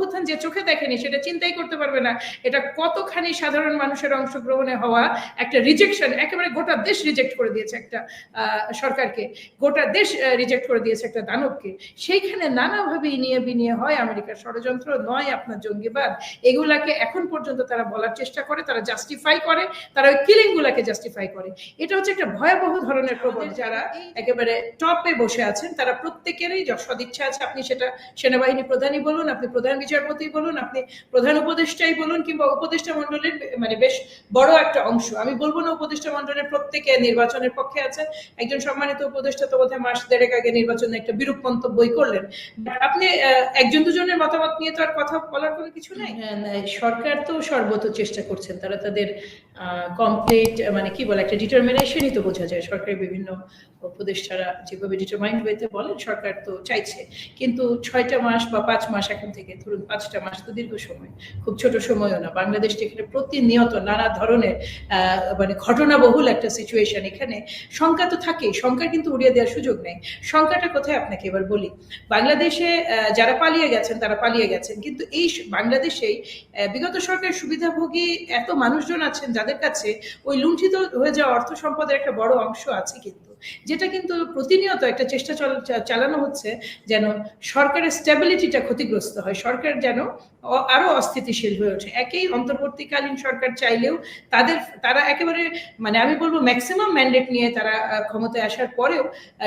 অভ্যুত্থান যে চোখে দেখেনি সেটা চিন্তাই করতে পারবে না। এটা কতখানি সাধারণ মানুষের অংশগ্রহণে হওয়া একটা রিজেকশন একেবারে গোটা দেশ রিজেক্ট করে দিয়েছে একটা সরকারকে। গোটা দেশ রিজেক্ট করে দিয়েছে একটা দানবকে। সেইখানে নানাভাবে ইনিয়ে বিনিয়ে হয় আমেরিকার ষড়যন্ত্র নয় আপনার জঙ্গিবাদ। এগুলাকে এখন পর্যন্ত তারা বলার চেষ্টা করে তারা জাস্টিফাই করে তারা ওই কিলিং গুলাকে জাস্টিফাই করে। এটা হচ্ছে একটা ভয়াবহ ধরনের প্রবল যারা একেবারে টপে বসে আছেন তারা প্রত্যেকেরই সদিচ্ছা আছে আপনি সেটা সেনাবাহিনী প্রধানই বলুন আপনি প্রধান বিচারপতি বলুন আপনি প্রধান উপদেষ্টাই বলুন কিংবা উপদেষ্টা মন্ডলের মানে বেশ বড় একটা অংশ। আমি বলব না উপদেষ্টা মন্ডলের প্রত্যেকে নির্বাচনের পক্ষে আছেন। একজন সম্মানিত উপদেষ্টা তো বোধহয় মাস দেড়েক আগে নির্বাচনে একটা বিরূপ মন্তব্যই করলেন। আপনি একজন দুজনের মতামত নিয়ে তো আর কথা বলার কোনো কিছু নেই? হ্যাঁ, সরকার তো সর্বত চেষ্টা করছেন। তারা তাদের কমপ্লিট মানে কি বলে একটা ডিটারমিনেশনই তো বোঝা যায়। সরকারের বিভিন্ন উপদেষ্টারা যেভাবে ডিটারমাইন্ড ওয়েতে বলেন সরকার তো চাইছে। কিন্তু ছয়টা মাস বা পাঁচ মাস এখন থেকে ধরুন পাঁচটা মাস তো দীর্ঘ সময়, খুব ছোট সময়ও না। বাংলাদেশ এখানে প্রতিনিয়ত নানা ধরনের মানে ঘটনাবহুল একটা সিচুয়েশন এখানে। শঙ্কা তো থাকেই শঙ্কা কিন্তু উড়িয়ে দেওয়ার সুযোগ নেই। শঙ্কাটা কোথায় আপনাকে এবার বলি? বাংলাদেশে যারা পালিয়ে গেছেন, তারা পালিয়ে গেছেন। কিন্তু এই বাংলাদেশেই বিগত সরকারের সুবিধাভোগী এত মানুষজন আছেন যাদের কাছে ওই লুণ্ঠিত হয়ে যাওয়া অর্থ সম্পদের একটা বড় অংশ আছে কিন্তু। যেটা কিন্তু প্রতিনিয়ত একটা চেষ্টা চালানো হচ্ছে যেন সরকারের স্টেবিলিটিটা ক্ষতিগ্রস্ত হয়। সরকার যেন আরও অস্থিতিশীল হয়ে ওঠে। একেই অন্তর্বর্তীকালীন সরকার চাইলেও তাদের, তারা একেবারে মানে আমি বলব ম্যাক্সিমাম ম্যান্ডেট নিয়ে তারা ক্ষমতায় আসার পরেও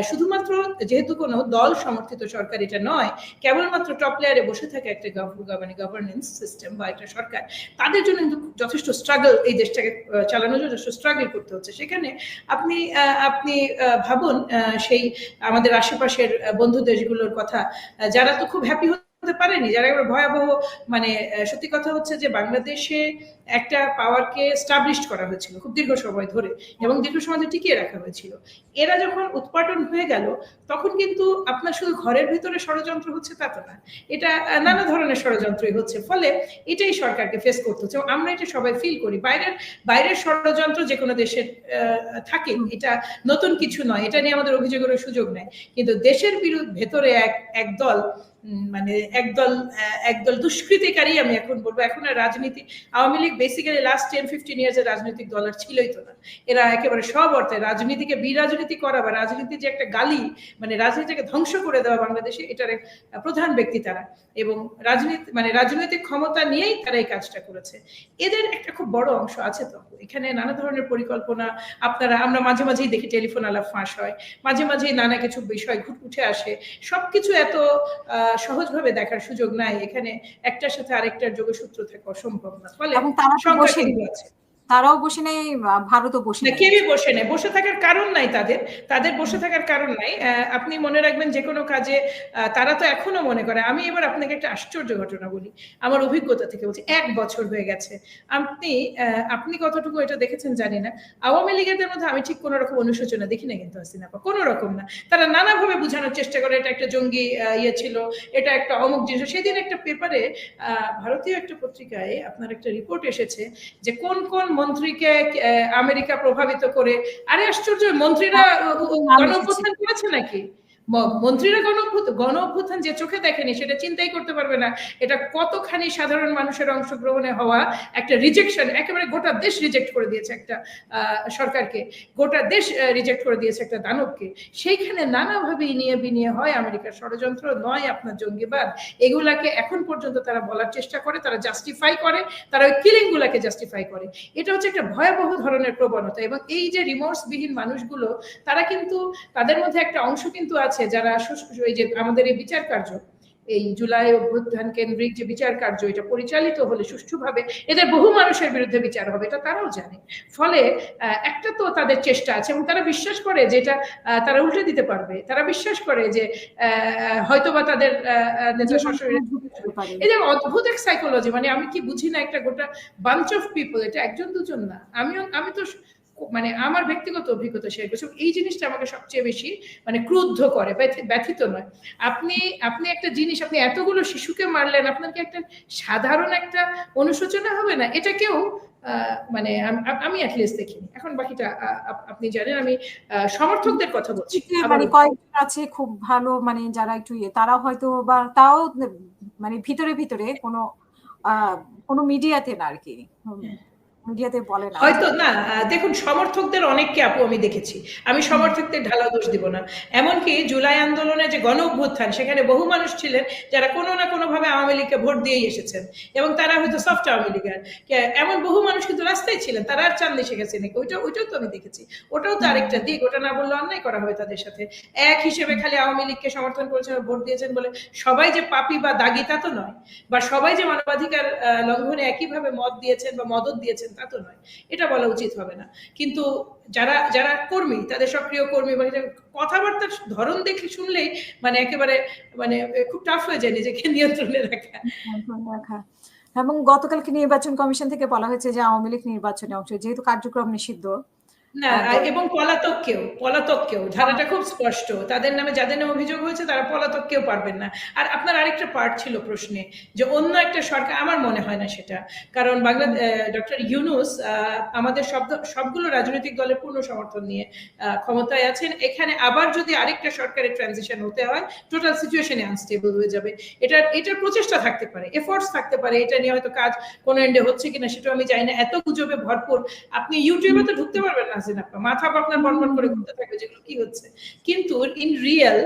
শুধুমাত্র যেহেতু কোনো দল সমর্থিত সরকার এটা নয়, কেবলমাত্র টপ লেয়ারে বসে থাকে একটা মানে গভর্নেন্স সিস্টেম বা একটা সরকার, তাদের জন্য কিন্তু যথেষ্ট স্ট্রাগল এই দেশটাকে চালানোর জন্য যথেষ্ট স্ট্রাগল করতে হচ্ছে। সেখানে আপনি আপনি ভাবুন সেই আমাদের আশেপাশের বন্ধু দেশগুলোর কথা যারা তো খুব হ্যাপি হতে পারেনি। যারা এবার ভয়াবহ মানে সত্যি কথা হচ্ছে যে বাংলাদেশে একটা পাওয়ারকে স্টাবলিশ করা হয়েছিল খুব দীর্ঘ সময় ধরে এবং দীর্ঘ সময় টিকিয়ে রাখা হয়েছিল। এরা যখন উৎপাটন হয়ে গেল, তখন কিন্তু আপনার শুধু ঘরের ভিতরে ষড়যন্ত্র হচ্ছে তা তো না। এটা নানা ধরনের ষড়যন্ত্রই হচ্ছে। ফলে এটাই সরকারকে ফেস করতে হচ্ছে আমরা এটা সবাই ফিল করি। বাইরের বাইরের ষড়যন্ত্র যে কোনো দেশের থাকে, এটা নতুন কিছু নয়। এটা নিয়ে আমাদের অভিযোগের সুযোগ নেই। কিন্তু দেশের বিরুদ্ধে, ভেতরে এক এক দল মানে একদল একদল দুষ্কৃতিকারী আমি এখন বলব। এখন আর রাজনীতি, Awami League basically last ten fifteen years এর রাজনৈতিক দল আর ছিলই তো না। এরা একেবারে সব অর্থে রাজনীতিকে বিরাজনীতি করা বা রাজনীতি যে একটা গালি মানে রাজনীতিকে ধ্বংস করে দেওয়া বাংলাদেশে, এটার প্রধান ব্যক্তি তারা। এবং রাজনীতি মানে রাজনৈতিক ক্ষমতা নিয়েই তারা এই কাজটা করেছে। এদের একটা খুব বড় অংশ আছে তো। এখানে নানা ধরনের পরিকল্পনা, আপনারা, আমরা মাঝে মাঝেই দেখি টেলিফোন আলাপ ফাঁস হয়। মাঝে মাঝেই নানা কিছু বিষয় উঠে আসে। সবকিছু এত সহজভাবে দেখার সুযোগ নাই। এখানে একটার সাথে আরেকটার যোগসূত্র থাকা অসম্ভব না। ফলে সংখ্যা আছে। তারাও বসে নেই ভারতও বসে নেই। কেউই বসে নেই। বসে থাকার কারণ নাই তাদের। তাদের বসে থাকার কারণ নাই। আপনি মনে রাখবেন যে কোনো কাজে তারা তো এখনও মনে করে। আমি এবার আপনাকে একটা আশ্চর্য ঘটনা বলি। আমার অভিজ্ঞতা থেকে বলছি এক বছর হয়ে গেছে। আপনি আপনি কতটুকু এটা দেখেছেন জানি না। আওয়ামী লীগের মধ্যে আমি ঠিক কোনো রকম অনুশোচনা দেখি না কিন্তু হাসিনা কোনো রকম না। তারা নানাভাবে বোঝানোর চেষ্টা করে এটা একটা জঙ্গি ইয়ে ছিল এটা একটা অমুক জিনিস সেদিন একটা পেপারে ভারতীয় একটা পত্রিকায় আপনার একটা রিপোর্ট এসেছে যে কোন কোন মন্ত্রীকে আমেরিকা প্রভাবিত করে। আরে আশ্চর্য মন্ত্রীরা গণ করেছে নাকি? মন্ত্রীরা গণ গণ অভ্যুত্থান যে চোখে দেখেনি সেটা চিন্তাই করতে পারবে না। এটা কতখানি সাধারণ মানুষের অংশগ্রহণে হওয়া একটা রিজেকশন একেবারে গোটা দেশ রিজেক্ট করে দিয়েছে একটা সরকারকে। গোটা দেশ রিজেক্ট করে দিয়েছে একটা দানবকে। সেইখানে নানাভাবে ইনিয়ে বিনিয়ে হয় আমেরিকার ষড়যন্ত্র, নয় আপনার জঙ্গিবাদ। এগুলাকে এখন পর্যন্ত তারা বলার চেষ্টা করে, তারা জাস্টিফাই করে, তারা ওই কিলিংগুলাকে জাস্টিফাই করে। এটা হচ্ছে একটা ভয়াবহ ধরনের প্রবণতা এবং এই যে রিমোর্সবিহীন মানুষগুলো, তারা কিন্তু, তাদের মধ্যে একটা অংশ কিন্তু আছে আছে যারা এই যে আমাদের এই বিচার কার্য এই জুলাই অভ্যুত্থান কেন্দ্রিক যে বিচার কার্য এটা পরিচালিত হলে সুষ্ঠুভাবে এদের বহু মানুষের বিরুদ্ধে বিচার হবে এটা তারাও জানে। ফলে একটা তো তাদের চেষ্টা আছে এবং তারা বিশ্বাস করে যে এটা তারা উল্টে দিতে পারবে। তারা বিশ্বাস করে যে হয়তোবা তাদের নেতা শাসনের এই যে অদ্ভুত এক সাইকোলজি মানে আমি কি বুঝি না একটা গোটা বাঞ্চ অফ পিপল এটা একজন দুজন না। আমিও আমি তো মানে আমার ব্যক্তিগত অভিজ্ঞতা শেয়ার করছি এই জিনিসটা আমাকে সবচেয়ে বেশি মানে ক্রুদ্ধ করে ব্যথিত নয়। আপনি আপনি একটা জিনিস আপনি এতগুলো শিশুকে মারলেন আপনার কি একটা সাধারণ একটা অনুশোচনা হবে না? এটা কেউ মানে আমি অ্যাটলিস্ট দেখিনি। এখন বাকিটা আপনি জানেন আমি সমর্থকদের কথা বলছি। মানে কয়েকজন আছে খুব ভালো মানে যারা একটু ইয়ে তারা হয়তো বা তাও মানে ভিতরে ভিতরে কোনো আহ, কোনো মিডিয়াতে না আর কি। মিডিয়াতে বলে না। হয়তো না দেখুন, সমর্থকদের অনেককে আপু আমি দেখেছি। আমি সমর্থকদের ঢালা দোষ দিব না। এমনকি জুলাই আন্দোলনে যে গণ অভ্যুত্থান, সেখানে বহু মানুষ ছিলেন যারা কোনো না আওয়ামী লীগকে ভোট দিয়েই এসেছেন। এবং তারা হয়তো সফট আওয়ামী লীগের এমন বহু মানুষ কিন্তু রাস্তায় ছিলেন, তারা আর চান্দি নাকি ওইটা, ওইটাও তো আমি দেখেছি। ওটাও তো আরেকটা দিক, ওটা না বললে অন্যায় করা হবে তাদের সাথে। এক হিসেবে খালি আওয়ামী লীগকে সমর্থন করেছেন ভোট দিয়েছেন বলে সবাই যে পাপি বা দাগি তা নয়। বা সবাই যে মানবাধিকার লঙ্ঘনে একইভাবে মত দিয়েছেন বা মদত দিয়েছেন তা তো নয়। এটা বলা উচিত হবে না। কিন্তু যারা যারা কর্মী, তাদের সক্রিয় কর্মী বা কথাবার্তার ধরন দেখে শুনলেই মানে একেবারে মানে খুব টাফ হয়ে যায় নিজেকে নিয়ন্ত্রণে রাখা। এবং গতকালকে নির্বাচন কমিশন থেকে বলা হয়েছে যে আওয়ামী লীগ নির্বাচনে অংশ, যেহেতু কার্যক্রম নিষিদ্ধ না এবং পলাতক কেউ পলাতক কেউ ধারাটা খুব স্পষ্ট। তাদের নামে যাদের নামে অভিযোগ হয়েছে তারা পলাতক কেউ পারবেন না। আর আপনার আরেকটা পার্ট ছিল প্রশ্নে যে অন্য একটা সরকার আমার মনে হয় না সেটা। কারণ বাংলা ডক্টর ইউনুস আমাদের সব সবগুলো রাজনৈতিক দলের পূর্ণ সমর্থন নিয়ে ক্ষমতায় আছেন। এখানে আবার যদি আরেকটা সরকারের ট্রানজিশন হতে হয় টোটাল সিচুয়েশনে আনস্টেবল হয়ে যাবে। এটার এটার প্রচেষ্টা থাকতে পারে এফোর্টস থাকতে পারে। এটা নিয়ে হয়তো কাজ কোনো এন্ডে হচ্ছে কিনা সেটাও আমি জানি না। এত গুজবে ভরপুর। আপনি ইউটিউবে তো ঢুকতে পারবেন না। হাসিন আপা মাথা আপনার বনবন করে ঘুরতে থাকবে যেগুলো কি হচ্ছে? কিন্তু ইন রিয়েল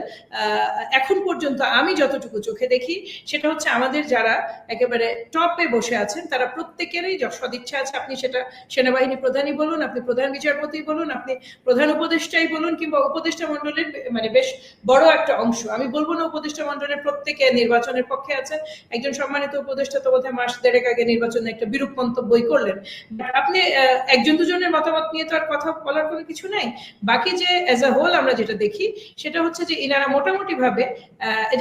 এখন পর্যন্ত আমি যতটুকু চোখে দেখি সেটা হচ্ছে আমাদের যারা একেবারে টপে বসে আছেন তারা প্রত্যেকেরই সদিচ্ছা আছে। আপনি সেটা সেনাবাহিনী প্রধানই বলুন আপনি প্রধান বিচারপতি বলুন আপনি প্রধান উপদেষ্টাই বলুন কিংবা উপদেষ্টা মন্ডলের মানে বেশ বড় একটা অংশ। আমি বলব না উপদেষ্টা মন্ডলের প্রত্যেকে নির্বাচনের পক্ষে আছেন একজন সম্মানিত উপদেষ্টা তো বোধহয় মাস দেড়েক আগে নির্বাচনে একটা বিরূপ মন্তব্যই করলেন। আপনি আহ, একজন দুজনের মতামত নিয়ে তো আর কথা বলার কোনো কিছু নাই। বাকি যে অ্যাজ আ হোল আমরা যেটা দেখি সেটা হচ্ছে যে ইনারা মোটামুটি ভাবে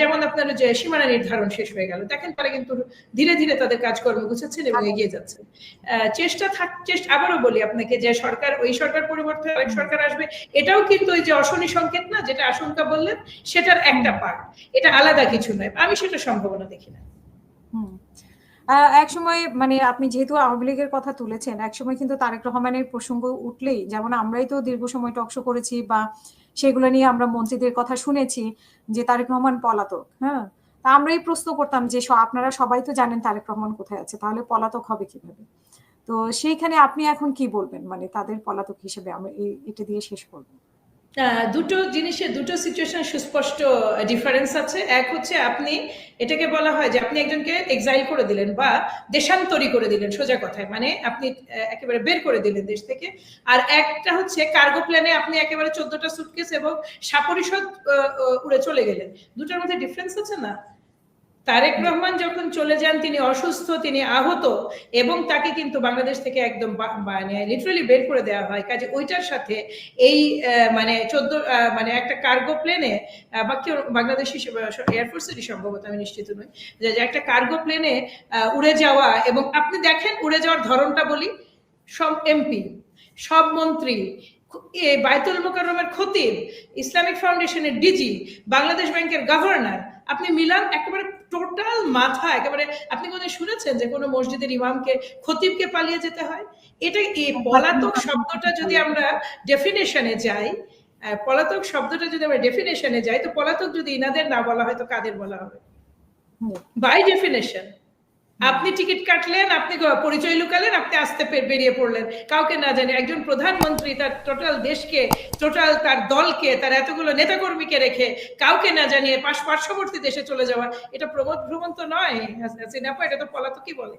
যেমন আপনার যে সীমানা নির্ধারণ শেষ হয়ে গেল দেখেন তারা কিন্তু ধীরে ধীরে তাদের কাজকর্ম গুছাচ্ছেন এবং এগিয়ে যাচ্ছেন। চেষ্টা থাক চেষ্টা আবারও বলি আপনাকে যে সরকার ওই সরকার পরিবর্তে আরেক সরকার আসবে এটাও কিন্তু ওই যে অশনি সংকেত না যেটা আশঙ্কা বললেন সেটার একটা পার্ট এটা আলাদা কিছু নয় আমি সেটা সম্ভাবনা দেখি না। আহ, এক সময় মানে আপনি যেহেতু আওয়ামী লীগের কথা তুলেছেন এক সময় কিন্তু তারেক রহমানের প্রসঙ্গ উঠলেই যেমন আমরাই তো দীর্ঘ সময় টকশো করেছি বা সেগুলো নিয়ে আমরা মন্ত্রীদের কথা শুনেছি যে তারেক রহমান পলাতক হ্যাঁ? তা আমরাই প্রশ্ন করতাম যে আপনারা সবাই তো জানেন তারেক রহমান কোথায় আছে তাহলে পলাতক হবে কীভাবে? তো সেইখানে আপনি এখন কি বলবেন? মানে তাদের পলাতক হিসেবে আমরা এটা দিয়ে শেষ করব। আহ, দুটো জিনিসের, দুটো সিচুয়েশন সুস্পষ্ট ডিফারেন্স আছে। এক হচ্ছে আপনি, এটাকে বলা হয় যে আপনি একজনকে এক্সাইল করে দিলেন বা দেশান্তরী করে দিলেন সোজা কথায়। মানে আপনি একেবারে বের করে দিলেন দেশ থেকে। আর একটা হচ্ছে কার্গো প্ল্যানে আপনি একেবারে চোদ্দটা সুটকেস এবং সাপরিষদ উড়ে চলে গেলেন। দুটোর মধ্যে ডিফারেন্স আছে না? তারেক রহমান যখন চলে যান, তিনি অসুস্থ, তিনি আহত এবং তাকে কিন্তু বাংলাদেশ থেকে একদম মানে লিটারালি বের করে দেওয়া হয়। কাজে ওইটার সাথে এই মানে চোদ্দ মানে একটা কার্গো প্লেনে বা কেউ বাংলাদেশি এয়ারফোর্সেরই সম্ভবত, আমি নিশ্চিত নই, যে একটা কার্গো প্লেনে উড়ে যাওয়া এবং আপনি দেখেন উড়ে যাওয়ার ধরনটা বলি, সব এমপি সব মন্ত্রী, এ, বায়তুল মোকাররমের খতিব, ইসলামিক ফাউন্ডেশনের ডিজি বাংলাদেশ ব্যাংকের গভর্নর আপনি মিলান একেবারে টোটাল মাথা একেবারে আপনি কোথায় শুনেছেন যে কোনো মসজিদের ইমামকে খতিবকে পালিয়ে যেতে হয়? এটা এই পলাতক শব্দটা যদি আমরা ডেফিনেশনে যাই পলাতক শব্দটা যদি আমরা ডেফিনেশনে যাই তো পলাতক যদি ইনাদের না বলা হয় তো কাদের বলা হবে? বাই ডেফিনেশন আপনি টিকিট কাটলেন, আপনি পরিচয় লুকালেন, আপনি আসতে বেরিয়ে পড়লেন। কাউকে না জানি, একজন প্রধানমন্ত্রী তার টোটাল দেশকে টোটাল তার দলকে, তার এতগুলো নেতাকর্মীকে রেখে কাউকে না জানিয়ে পার্শ্ববর্তী দেশে চলে যাওয়া, এটা প্রমোদ ভ্রমণ তো নয় এটা তো পলাতকই বলে।